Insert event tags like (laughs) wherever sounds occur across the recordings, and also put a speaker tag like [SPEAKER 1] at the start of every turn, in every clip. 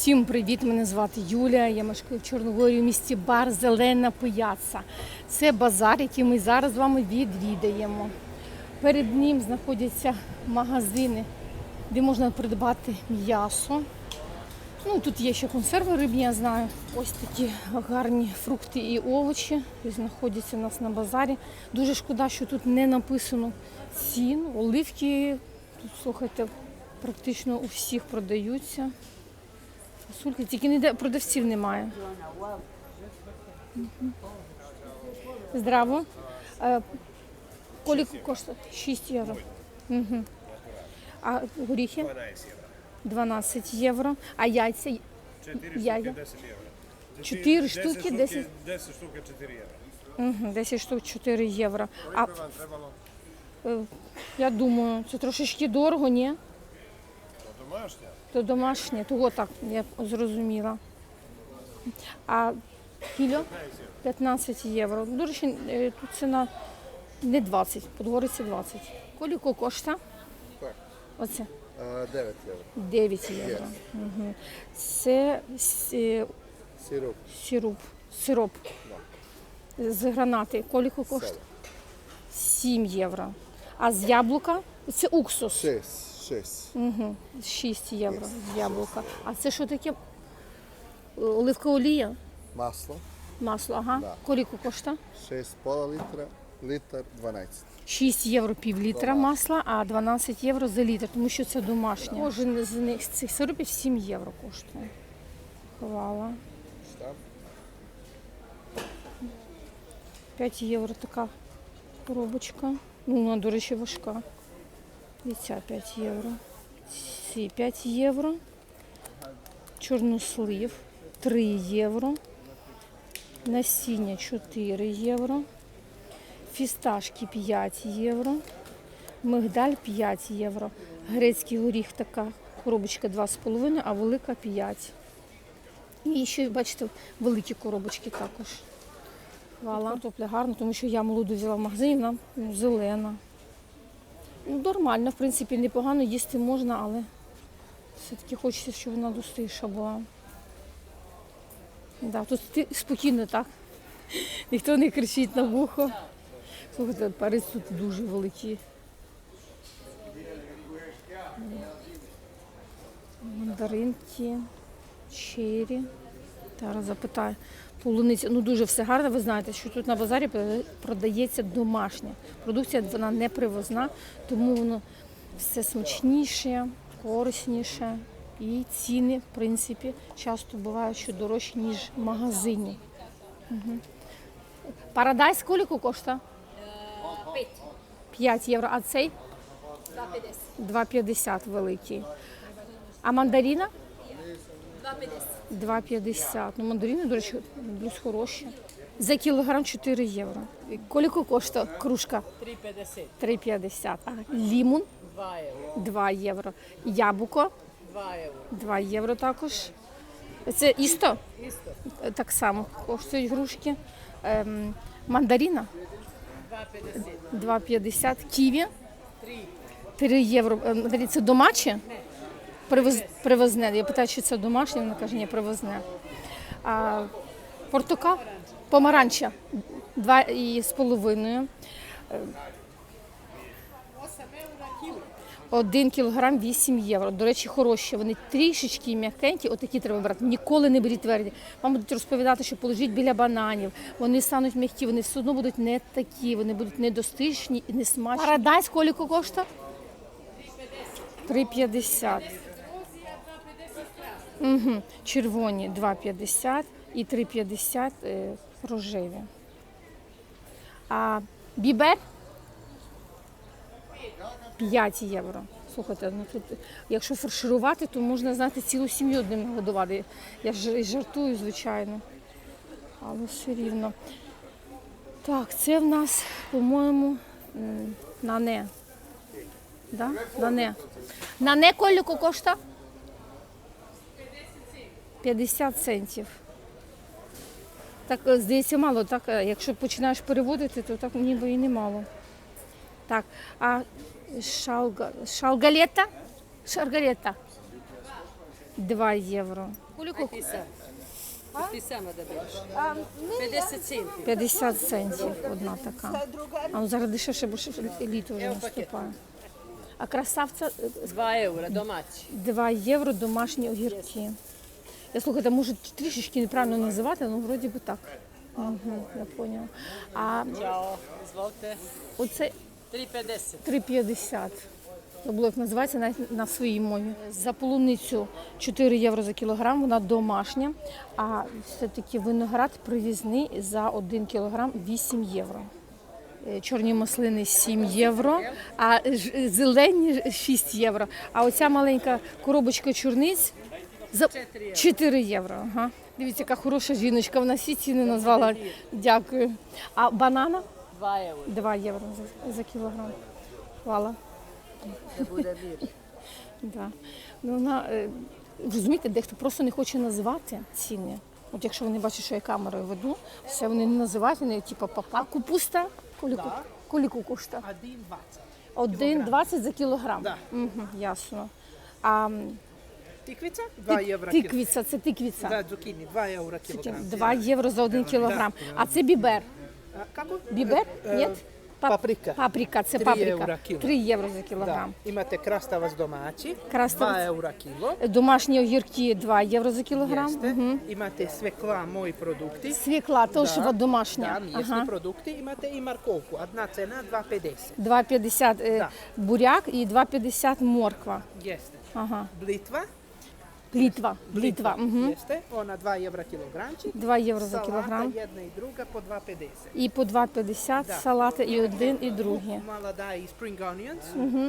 [SPEAKER 1] Всім привіт! Мене звати Юлія. Я мешкаю в Чорногорії в місті Бар Зелена Пияца. Це базар, який ми зараз з вами відвідаємо. Перед ним знаходяться магазини, де можна придбати м'ясо. Ну, тут є ще консерви рибні, я знаю. Ось такі гарні фрукти і овочі знаходяться у нас на базарі. Дуже шкода, що тут не написано цін. Оливки тут, слухайте, практично у всіх продаються. Фасольки, тільки ніде продавців немає. Здраво. Е, Коліку коштує? 6 євро. Угу. А горіхи? 12 євро. А яйця?
[SPEAKER 2] 4 штуки 10 євро.
[SPEAKER 1] Чотири штуки, 10?
[SPEAKER 2] 10 штуки 4 євро.
[SPEAKER 1] Угу. 10 штук 4 євро. А е, я думаю, це трошечки дорого, ні?
[SPEAKER 2] То домашня.
[SPEAKER 1] То домашнє, того так, я зрозуміла. А кіло 15 євро. До речі, е, тут ціна не 20, подговориться 20. Коліко коштує?
[SPEAKER 3] Так.
[SPEAKER 1] Оце
[SPEAKER 3] 9 євро.
[SPEAKER 1] 9 євро. Угу. Це с-
[SPEAKER 3] Сироп
[SPEAKER 1] сироп, сироп з гранати. Коліко коштує? 7 євро. А з яблука це уксус.
[SPEAKER 3] 6. 6.
[SPEAKER 1] Угу. 6 євро з яблука. А це що таке? Оливкова олія?
[SPEAKER 3] Масло
[SPEAKER 1] Масло, ага.
[SPEAKER 3] Да.
[SPEAKER 1] Коліко коштує?
[SPEAKER 3] 6 пола літра, літр 12.
[SPEAKER 1] 6 євро пів літра масла, а 12 євро за літр, тому що це домашнє. Кожен з них з цих сиропів 7 євро коштує. Хвала.
[SPEAKER 3] Штаб
[SPEAKER 1] 5 євро така коробочка. Ну, вона, до речі, важка. І ця 5 євро. Ці 5 євро. Чорнослив 3 євро. Насіння 4 євро. Фісташки 5 євро. Мигдаль 5 євро. Грецький горіх така коробочка 2,5, а велика 5. І ще, бачите, великі коробочки також. Картопля гарна, тому що я молоду взяла в магазині, вона ну, зелена. Ну, нормально, в принципі, непогано їсти можна, але все-таки хочеться, щоб вона густіша була. Да, тут спокійно так. (laughs) Ніхто не кричить на вухо. Слухайте, перець тут дуже великий. Мандаринки, чері. Зараз запитаю. Полуниця, ну дуже все гарно. Ви знаєте, що тут на базарі продається домашня продукція, вона не привозна, тому воно все смачніше, корисніше. І ціни, в принципі, часто бувають що дорожчі, ніж в магазині. Угу. Парадайс скільки коштує? 5 євро. А цей? 2,50 великий. А мандарина? 2,50. Ну, мандарини, до речі, дуже хороші. За кілограм 4 євро. Коліко коштує кружка?
[SPEAKER 4] 3,50,
[SPEAKER 1] 3,50. А лімон
[SPEAKER 4] 2 євро,
[SPEAKER 1] 2 євро. Яблуко
[SPEAKER 4] 2 євро.
[SPEAKER 1] 2 євро також. Це істо?
[SPEAKER 4] Істо,
[SPEAKER 1] Так само коштують грушки. Ем, мандарина
[SPEAKER 4] 2,50,
[SPEAKER 1] 2,50. Ківі
[SPEAKER 4] 3,
[SPEAKER 1] 3 євро. Е, Мандарин, Це домаче? Привоз, привозне. Я питаю, чи це домашнє, вона каже, ні, привозне. А, портокал? Помаранча. Два і з половиною. Один кілограм 8 євро. До речі, хороші. Вони трішечки м'якенькі, отакі треба брати. Ніколи не беріть тверді. Вам будуть розповідати, що положіть біля бананів. Вони стануть м'які, вони все одно будуть не такі, вони будуть недостижні і не смачні. Парадайс коліко коштує? 3,50. Угу. Червоні 2,50 і 3,50 е, рожеві. А бібер 5 євро. Слухайте, ну тут, якщо фарширувати, то можна знати цілу сім'ю одним нагодувати. Я ж жартую, звичайно. Але все рівно. Так, це в нас, по-моєму, нане. Да? Нане. Нане коліко коштує? 50 центів. Так, е, здається, мало. Так, е, якщо починаєш переводити, то так ніби і не мало. Так, а шалга, шалгалета? Шаргалета. 2 євро. Куліку
[SPEAKER 4] Писам. Писама да береш. 50 центів.
[SPEAKER 1] 50 центів одна така. А ну зараз дешевше, бо ще літо вже наступає. А красавця е,
[SPEAKER 4] 2 євро домашні.
[SPEAKER 1] 2 євро домашні огірки. Я слухайте, може трішечки неправильно називати, але вроді би так. Угу, я поняла. А
[SPEAKER 4] Чао. Зволте.
[SPEAKER 1] оце
[SPEAKER 4] 3,50.
[SPEAKER 1] 3,50. Забула, як називається навіть на своїй мові. За полуницю 4 євро за кілограм, вона домашня, а все-таки виноград привізний за 1 кілограм 8 євро. Е, Чорні маслини 7 євро, а зелені 6 євро. А оця маленька коробочка чорниць за 4 євро. Ага. Дивіться, яка хороша жіночка, вона всі ціни назвала. Дякую. А банана
[SPEAKER 4] 2 євро.
[SPEAKER 1] 2 євро за, за кілограм. Хвала.
[SPEAKER 4] Да буде мір. (laughs)
[SPEAKER 1] Да. Ну, вона, е, розумієте, дехто просто не хоче називати ціни. От якщо вони бачать, що я камерою веду, все вони не називають, вони типу папа. А купуста коліку, коліку коштує?
[SPEAKER 5] 1,20.
[SPEAKER 1] 1,20 за кілограм.
[SPEAKER 5] Да.
[SPEAKER 1] Угу, ясно. А
[SPEAKER 5] Тиквиця 2 євро. кіл-
[SPEAKER 1] тиквіця, це тиквіця.
[SPEAKER 5] Да, цукіні 2 євро кілограм.
[SPEAKER 1] 2 євро за 1 кілограм. А це бібер.
[SPEAKER 5] А, Како?
[SPEAKER 1] Бібер?
[SPEAKER 5] Е,
[SPEAKER 1] Ні?
[SPEAKER 5] Паприка.
[SPEAKER 1] Паприка, це
[SPEAKER 5] Три
[SPEAKER 1] паприка.
[SPEAKER 5] кіло.
[SPEAKER 1] 3 євро за
[SPEAKER 5] Да.
[SPEAKER 1] кілограм.
[SPEAKER 5] Имате краставаc домаći,
[SPEAKER 1] Крастavac.
[SPEAKER 5] 2 eura kilo.
[SPEAKER 1] Домашні огірки 2 євро за кілограм.
[SPEAKER 5] Jeste.
[SPEAKER 1] Мгм.
[SPEAKER 5] Imate svekla moji produkti.
[SPEAKER 1] Свікла, теж
[SPEAKER 5] Да,
[SPEAKER 1] домашня.
[SPEAKER 5] Da, mjesni produkti. Imate i markovku. Одна cena 2,50.
[SPEAKER 1] 2,50 е,
[SPEAKER 5] Да.
[SPEAKER 1] буряк і 2,50 морква.
[SPEAKER 5] Jeste.
[SPEAKER 1] Ага.
[SPEAKER 5] Blitva.
[SPEAKER 1] Плітва. Плітва. Угу.
[SPEAKER 5] Jeste. Ona 2 eura kilogramčik.
[SPEAKER 1] 2 євро за кілограм.
[SPEAKER 5] jedna i druga po 2,50.
[SPEAKER 1] І по 2,50
[SPEAKER 5] Да.
[SPEAKER 1] салати і один, і другий.
[SPEAKER 5] Da i spring onions.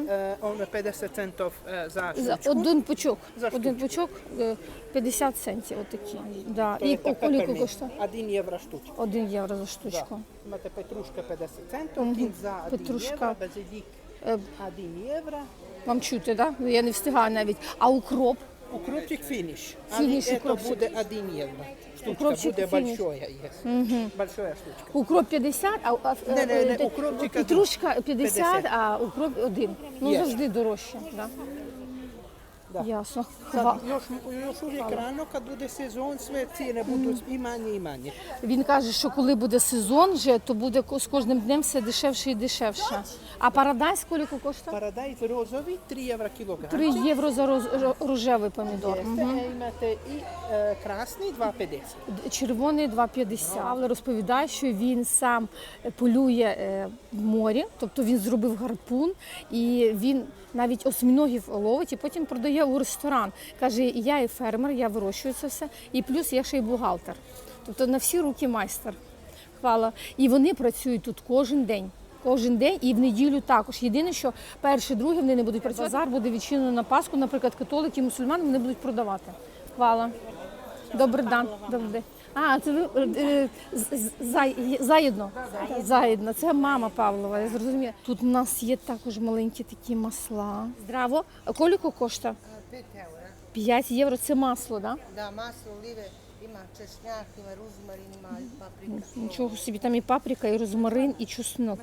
[SPEAKER 5] E, ono 50 centov e, za
[SPEAKER 1] За один пучок.
[SPEAKER 5] За
[SPEAKER 1] Один
[SPEAKER 5] штучку.
[SPEAKER 1] пучок е, 50 центів. Отакі. Да.
[SPEAKER 5] To
[SPEAKER 1] І коліку коштує?
[SPEAKER 5] 1 euro štučka.
[SPEAKER 1] 1 євро за штучку.
[SPEAKER 5] Imate petruška 50 centov, kinza 1
[SPEAKER 1] Petruška.
[SPEAKER 5] euro, bazilik
[SPEAKER 1] Е,
[SPEAKER 5] 1 euro.
[SPEAKER 1] Вам чути, так? Да? Я не встигаю навіть. А укроп?
[SPEAKER 5] Укропчик финиш.
[SPEAKER 1] Финиш
[SPEAKER 5] это
[SPEAKER 1] укропчик.
[SPEAKER 5] будет 1 евро. Штучка
[SPEAKER 1] Укропчик
[SPEAKER 5] будет
[SPEAKER 1] финиш.
[SPEAKER 5] большая. Yes. Большая штучка.
[SPEAKER 1] Укроп 50, а, а
[SPEAKER 5] Не, не, не,
[SPEAKER 1] е,
[SPEAKER 5] укропчик один.
[SPEAKER 1] петрушка 50,
[SPEAKER 5] 50.
[SPEAKER 1] а укроп один. Ну
[SPEAKER 5] Є.
[SPEAKER 1] завжди дорожче. Да.
[SPEAKER 5] Da.
[SPEAKER 1] Ясно.
[SPEAKER 5] Sad, još, još uvijek rano kad bude sezon, sve cijene budu i manje i manje.
[SPEAKER 1] Він каже, що коли буде сезон, вже, то буде ко- з кожним днем все дешевше і дешевше. А парадайз скільки коштує?
[SPEAKER 5] Paradajz rozovi 3 евро килограм.
[SPEAKER 1] 3 євро за роз, ро- рожевий помідор.
[SPEAKER 5] Jeste,
[SPEAKER 1] Мгм.
[SPEAKER 5] e, imate i e, krasni 2,50.
[SPEAKER 1] Д- Червоний 2,50. Павло розповідає, що він сам е, полює е, в морі, тобто він зробив гарпун і він навіть осьміногів ловить і потім продає у ресторан. Каже, і я і фермер, я вирощую це все, і плюс я ще й бухгалтер. Тобто на всі руки майстер. Хвала. І вони працюють тут кожен день. Кожен день і в неділю також. Єдине, що перше, друге вони не будуть працювати. Базар буде відчинено на Пасху, наприклад, католики, мусульмани вони будуть продавати. Хвала. Добрий день. Добрий день. А, це ви е, е, з- з- зай- заєдно. Заєдно. Це мама Павлова, я зрозуміла. Тут у нас є також маленькі такі масла. Здраво. А коліко коштує?
[SPEAKER 6] 5 eura.
[SPEAKER 1] 5 євро. Це масло, так? Да?
[SPEAKER 6] Da, maslo olive, ima češnjak, ima ruzmarin, ima paprika.
[SPEAKER 1] Нічого собі, там і паприка, і розмарин, і чеснок.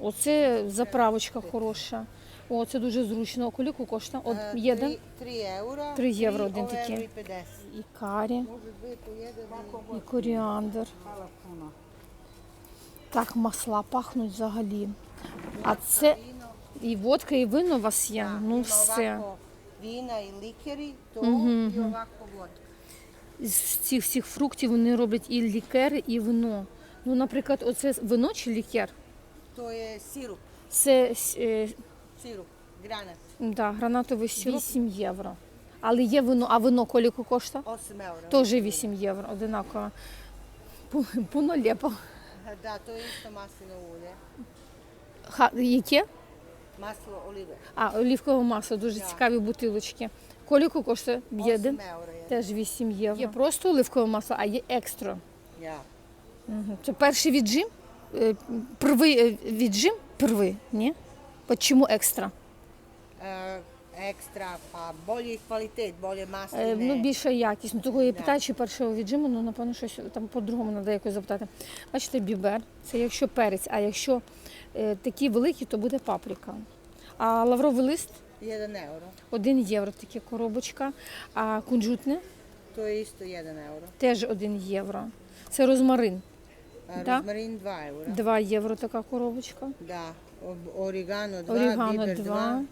[SPEAKER 1] Оце заправочка хороша. О, це дуже зручно. Коліку коштує? От jedan.
[SPEAKER 6] tri- tri eura.
[SPEAKER 1] Три
[SPEAKER 6] tri
[SPEAKER 1] євро один
[SPEAKER 6] o
[SPEAKER 1] такий.
[SPEAKER 6] euro i 50.
[SPEAKER 1] І карі, і коріандр. Так, масла пахнуть взагалі. А це і водка, і вино у вас є. Ну все.
[SPEAKER 6] i likeri, to i ovako vodka.
[SPEAKER 1] З цих всіх фруктів вони роблять і лікери, і вино. Ну, наприклад, оце вино чи лікер?
[SPEAKER 6] To je sirup,
[SPEAKER 1] Це е,
[SPEAKER 6] sirup, granat,
[SPEAKER 1] да, гранатовий сироп 8 євро. Але є вино, а вино коліку коштує?
[SPEAKER 6] 8 eura.
[SPEAKER 1] Теж 8 євро, одинаково. Пу- Пуно лепо.
[SPEAKER 6] Da, to je isto maslino.
[SPEAKER 1] Ха, яке?
[SPEAKER 6] Maslo olive.
[SPEAKER 1] А, олівкове масло, дуже цікаві бутилочки. Коліку коштує
[SPEAKER 6] 8
[SPEAKER 1] один, теж 8 євро. Є просто оливкове масло, а є екстра.
[SPEAKER 6] Ja.
[SPEAKER 1] Мгм. Це перший віджим, е, первий е, віджим, первий, ні? От Чому екстра?
[SPEAKER 6] E, ekstra, pa bolji kvalitet, bolje
[SPEAKER 1] Е. Ну, більша якість. Ну, того я питаю, чи першого віджиму, ну, напевно, щось там по-другому треба якось запитати. Бачите, бібер, це якщо перець, а якщо е, такі великі, то буде паприка. А лавровий лист
[SPEAKER 6] 1 euro.
[SPEAKER 1] 1 євро така коробочка. А кунжутне
[SPEAKER 6] To je isto 1 euro.
[SPEAKER 1] теж 1 євро. Це розмарин. Da.
[SPEAKER 6] rozmarin 2 euro.
[SPEAKER 1] 2 євро така коробочка.
[SPEAKER 6] 2,
[SPEAKER 1] Орігано
[SPEAKER 6] biber
[SPEAKER 1] 2.
[SPEAKER 6] 2.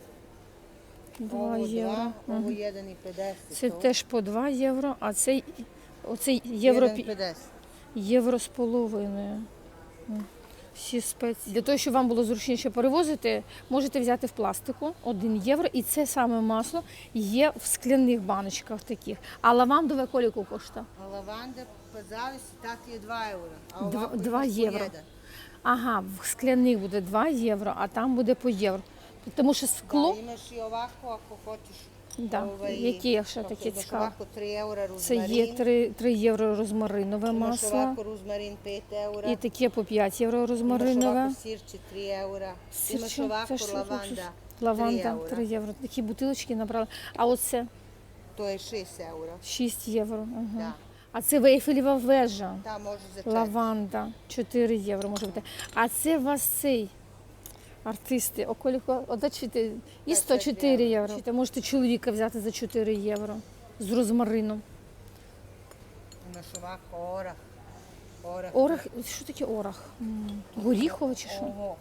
[SPEAKER 1] 2
[SPEAKER 6] Ovo
[SPEAKER 1] євро.
[SPEAKER 6] 2, 1,50.
[SPEAKER 1] Це теж по 2 євро, а цей оцей євро,
[SPEAKER 6] 1,50.
[SPEAKER 1] євро з половиною. Всі спеції. Для того, щоб вам було зручніше перевозити, можете взяти в пластику 1 євро, і це саме масло є в скляних баночках таких. А лавандове коліку коштує?
[SPEAKER 6] Lavanda, pa zavisi, tati je 2 eura. A
[SPEAKER 1] Dva-
[SPEAKER 6] ovako
[SPEAKER 1] dva
[SPEAKER 6] imaš po
[SPEAKER 1] евро.
[SPEAKER 6] jedan.
[SPEAKER 1] Ага, в скляних буде 2 євро, а там буде по євро. Тому що скло,
[SPEAKER 6] imaš i ovako ako hoćeš.
[SPEAKER 1] да,
[SPEAKER 6] ovaj,
[SPEAKER 1] які є ще такі
[SPEAKER 6] imaš
[SPEAKER 1] цікаві.
[SPEAKER 6] ovako 3 eura
[SPEAKER 1] Це є 3, 3 євро розмаринове
[SPEAKER 6] Imaš
[SPEAKER 1] масло.
[SPEAKER 6] ovako ruzmarin 5 eura.
[SPEAKER 1] І таке по 5 євро
[SPEAKER 6] Imaš
[SPEAKER 1] розмаринове.
[SPEAKER 6] ovako sirće 3 eura.
[SPEAKER 1] Сирче, це
[SPEAKER 6] ovako
[SPEAKER 1] ж
[SPEAKER 6] lavanda
[SPEAKER 1] Лаванда
[SPEAKER 6] 3
[SPEAKER 1] 3 євро. Такі бутилочки набрали. А оце
[SPEAKER 6] To je 6 eura.
[SPEAKER 1] 6 євро. Ага.
[SPEAKER 6] Da.
[SPEAKER 1] А це вейфелєва вежа.
[SPEAKER 6] Da, može za 4.
[SPEAKER 1] Лаванда 4 євро може бути. А це у вас цей артисти. Околіко, одачите, і 104 євро. Чи можете чоловіка взяти за 4 євро з розмарином.
[SPEAKER 6] Ovako orah. Orah.
[SPEAKER 1] Орах, що таке орах? Горіхове чи що?
[SPEAKER 6] Ovo.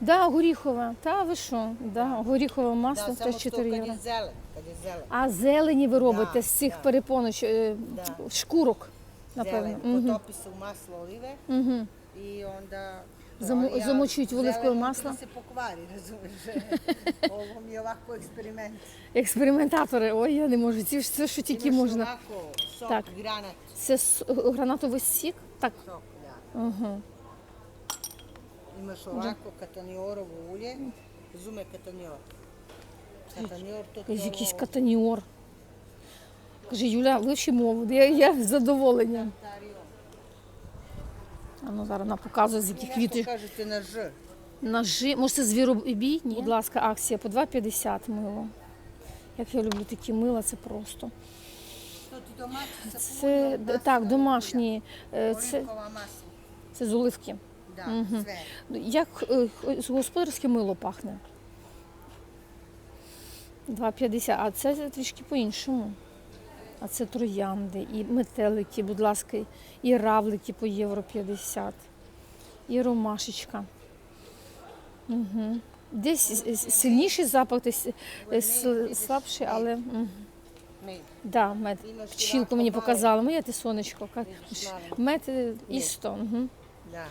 [SPEAKER 1] Да, горіхове. Та ви що? Да, горіхове масло
[SPEAKER 6] Da,
[SPEAKER 1] теж 4 євро. А зелені ви робите
[SPEAKER 6] Да,
[SPEAKER 1] з цих
[SPEAKER 6] да.
[SPEAKER 1] перепоноч, е,
[SPEAKER 6] Да.
[SPEAKER 1] шкурок, напевно.
[SPEAKER 6] Potopi se u maslo olive
[SPEAKER 1] Мгм.
[SPEAKER 6] Ja
[SPEAKER 1] zamočuють в оливкове масло?
[SPEAKER 6] Se pokvari, razumiješ? Ovo mi je ovako eksperiment.
[SPEAKER 1] Експериментатори, ой, я не можу. Ці ж це що тільки
[SPEAKER 6] Imaš
[SPEAKER 1] можна.
[SPEAKER 6] sok,
[SPEAKER 1] Tak.
[SPEAKER 6] granat.
[SPEAKER 1] Це с- гранатовий сік. Так.
[SPEAKER 6] Sok, da.
[SPEAKER 1] Угу.
[SPEAKER 6] Imaš ovako kataniorovo ulje. Zume katanior. Katanior to je
[SPEAKER 1] Якийсь катаніор. Каже, Юля, вивчи мову. Я, я з задоволенням. А ну зараз вона показує, з яких
[SPEAKER 6] nešto
[SPEAKER 1] квітів.
[SPEAKER 6] kažete na.
[SPEAKER 1] Ножи. Може, це звіробій? Ні. Будь ласка, акція по 2,50 мило. Як я люблю такі мила, це просто. Це так, домашні. е. Це,
[SPEAKER 6] Olimkova masla.
[SPEAKER 1] це з оливки.
[SPEAKER 6] Sve.
[SPEAKER 1] Як е, господарське мило пахне? 2,50, а це трішки по-іншому. А це троянди, і метелики, будь ласка, і равлики по євро 50, і ромашечка. Угу. Десь сильніший запах, десь е, слабший, але. Да, мед. Пчілку мені показала, моє ти сонечко. Мед е, істо. Угу.
[SPEAKER 6] Da.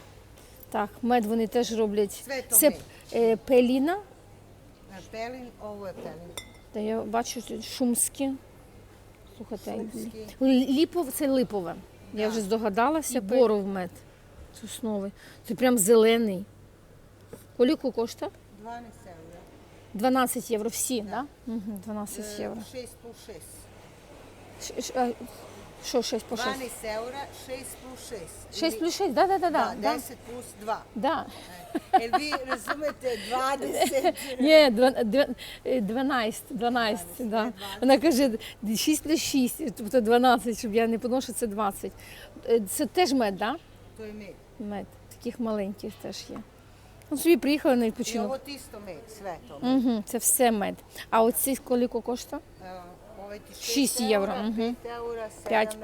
[SPEAKER 1] Так, мед вони теж роблять. Це е, пеліна.
[SPEAKER 6] Ovo je pelin.
[SPEAKER 1] Та я бачу шумські. Слухайте, ліпов ліпове це липове. Я вже здогадалася. Боров мед сосновий. Це прям зелений. Коліку коштує?
[SPEAKER 6] 12 євро.
[SPEAKER 1] 12 євро всі, так? Да? Угу, 12
[SPEAKER 6] E,
[SPEAKER 1] євро.
[SPEAKER 6] 6 по 6.
[SPEAKER 1] Що 6 по 6?
[SPEAKER 6] 12 eura, 6 plus 6.
[SPEAKER 1] 6 плюс 6, да, да, да, да. да.
[SPEAKER 6] 10 plus 2.
[SPEAKER 1] Да.
[SPEAKER 6] Vi razumete 20.
[SPEAKER 1] Ні, два- дві- е, 12, 12, да. Вона каже 6 плюс 6, тобто 12, щоб я не що це 20. Е, Це теж мед, так?
[SPEAKER 6] To je med.
[SPEAKER 1] Да? Мед. Таких маленьких теж є. Ну, собі приїхали на
[SPEAKER 6] I
[SPEAKER 1] відпочинок.
[SPEAKER 6] ovo ti isto med, sve to.
[SPEAKER 1] Угу, це все мед. А оці коліко коштує?
[SPEAKER 6] Ti 6
[SPEAKER 1] Šest eura,
[SPEAKER 6] eura,
[SPEAKER 1] mhm.
[SPEAKER 6] 5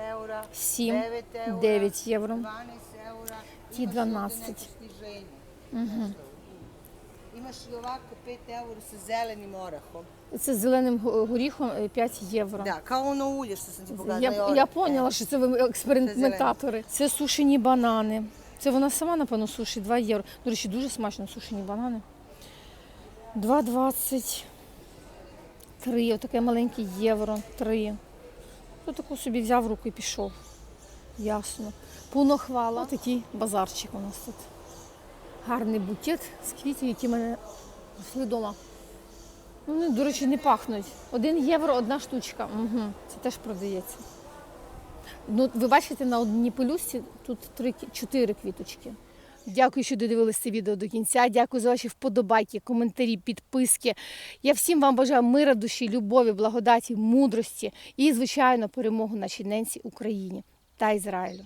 [SPEAKER 6] 7
[SPEAKER 1] 7,
[SPEAKER 6] 9
[SPEAKER 1] євро.
[SPEAKER 6] 12 eura.
[SPEAKER 1] Ti
[SPEAKER 6] Imaš
[SPEAKER 1] 12.
[SPEAKER 6] ovdje neko. Imaš i ovako 5 eura sa zelenim orahom.
[SPEAKER 1] Це з зеленим горіхом е, 5 євро.
[SPEAKER 6] Da, kao ono ulje što sam ti pokazala.
[SPEAKER 1] Я, я поняла, що це ви експериментатори. Це сушені банани. Це вона сама, напевно, сушить 2 євро. До речі, дуже смачно сушені банани. 2,20. 3, отаке маленьке євро. 3. Ну, таку собі взяв руку і пішов. Ясно. Пунохвала. Такий базарчик у нас тут. Гарний букет з квітів, які мене росли вдома. Ну, Вони, до речі, не пахнуть. Один євро одна штучка. Угу. Це теж продається. Ну, ви бачите, на одній пелюсті тут три, чотири квіточки. Дякую, що додивилися це відео до кінця. Дякую за ваші вподобайки, коментарі, підписки. Я всім вам бажаю мира душі, любові, благодаті, мудрості і, звичайно, перемогу нашій ненці Україні та Ізраїлю.